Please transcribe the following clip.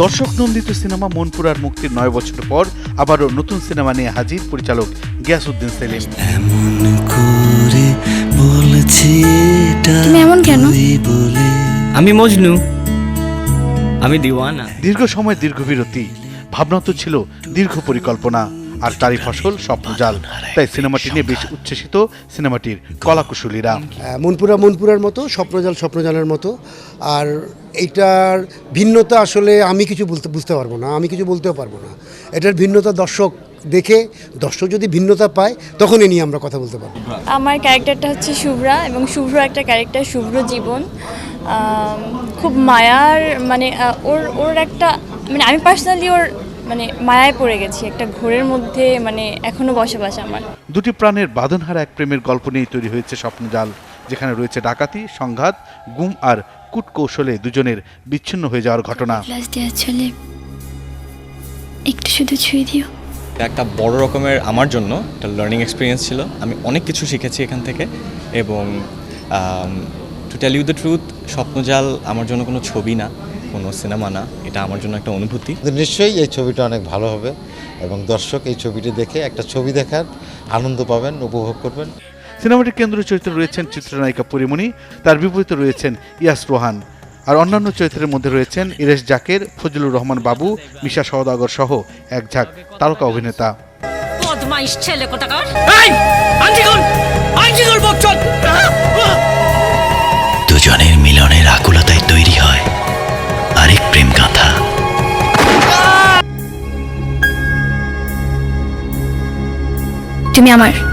দর্শক নন্দিত সিনেমা মনপুরার মুক্তির নয় বছর পর আবারও নতুন সিনেমা নিয়ে হাজির পরিচালক গিয়াসউদ্দিন সেলিম। এমন করে বলছি তুমি এমন কেন? বলে। আমি মজনু। আমি দিওয়ানা। দীর্ঘ সময় দীর্ঘ বিরতি। ভাবনা তো ছিল দীর্ঘ পরিকল্পনা। আর তারই ফসল স্বপ্নজাল তাই সিনেমাটি নিয়ে বেশ উচ্ছ্বসিত সিনেমাটির কলাকুশলীরা। মনপুরা মনপুরার মতো স্বপ্নজাল স্বপ্নজালের মতো। আর এইটার ভিন্নতা আসলে আমি কিছু বলতে বুঝতে পারব না আমি কিছু বলতেও পারব না। এটার ভিন্নতা দর্শক দেখে দর্শক যদি ভিন্নতা পায় তখন এ নিয়ে আমরা কথা বলতে পারব। আমার ক্যারেক্টারটা হচ্ছে শুভ্রা এবং শুভ্র একটা ক্যারেক্টার শুভ্র জীবন। খুব মায়ার মানে ওর ওর একটা মানে আমি পার্সোনালি ওর মানে মায়ায় পড়ে গেছি একটা ঘোরের মধ্যে মানে এখনও বসবাস আমার। দুটি প্রাণের বাঁধনহারা এক প্রেমের গল্প নিয়ে তৈরি হয়েছে স্বপ্নজাল যেখানে রয়েছে ডাকাতি সংঘাত গুম আর কূটকৌশলে দুজনের বিচ্ছিন্ন হয়ে যাওয়ার ঘটনা। গ্লাস দেওয়ার ছলে একটু শুধু ছুঁয়ে দিও। একটা বড় রকমের আমার জন্য একটা লার্নিং এক্সপিরিয়েন্স ছিল। আমি অনেক কিছু শিখেছি এখান থেকে এবং to tell you the truth Swapnojaal আমার জন্য কোনো ছবি না। কোনো সিনেমা না এটা আমার জন্য একটা অনুভূতি। কিন্তু নিশ্চয়ই এই ছবিটা অনেক ভালো হবে এবং দর্শক এই ছবিটি দেখে একটা ছবি দেখার আনন্দ পাবেন উপভোগ করবেন। সিনেমাটির কেন্দ্রীয় চরিত্রে রয়েছেন চিত্রনায়িকা পরিমণি তার বিপরীতে রয়েছেন ইয়াস রোহান। আর অন্যান্য চরিত্রের মধ্যে রয়েছেন ইরেশ জাকের ফজলুর রহমান বাবু মিশা সওদাগর সহ এক ঝাঁক তারকা অভিনেতা। বদমাইশ ছেলে কোথাকার? দুজনের তুমি আমার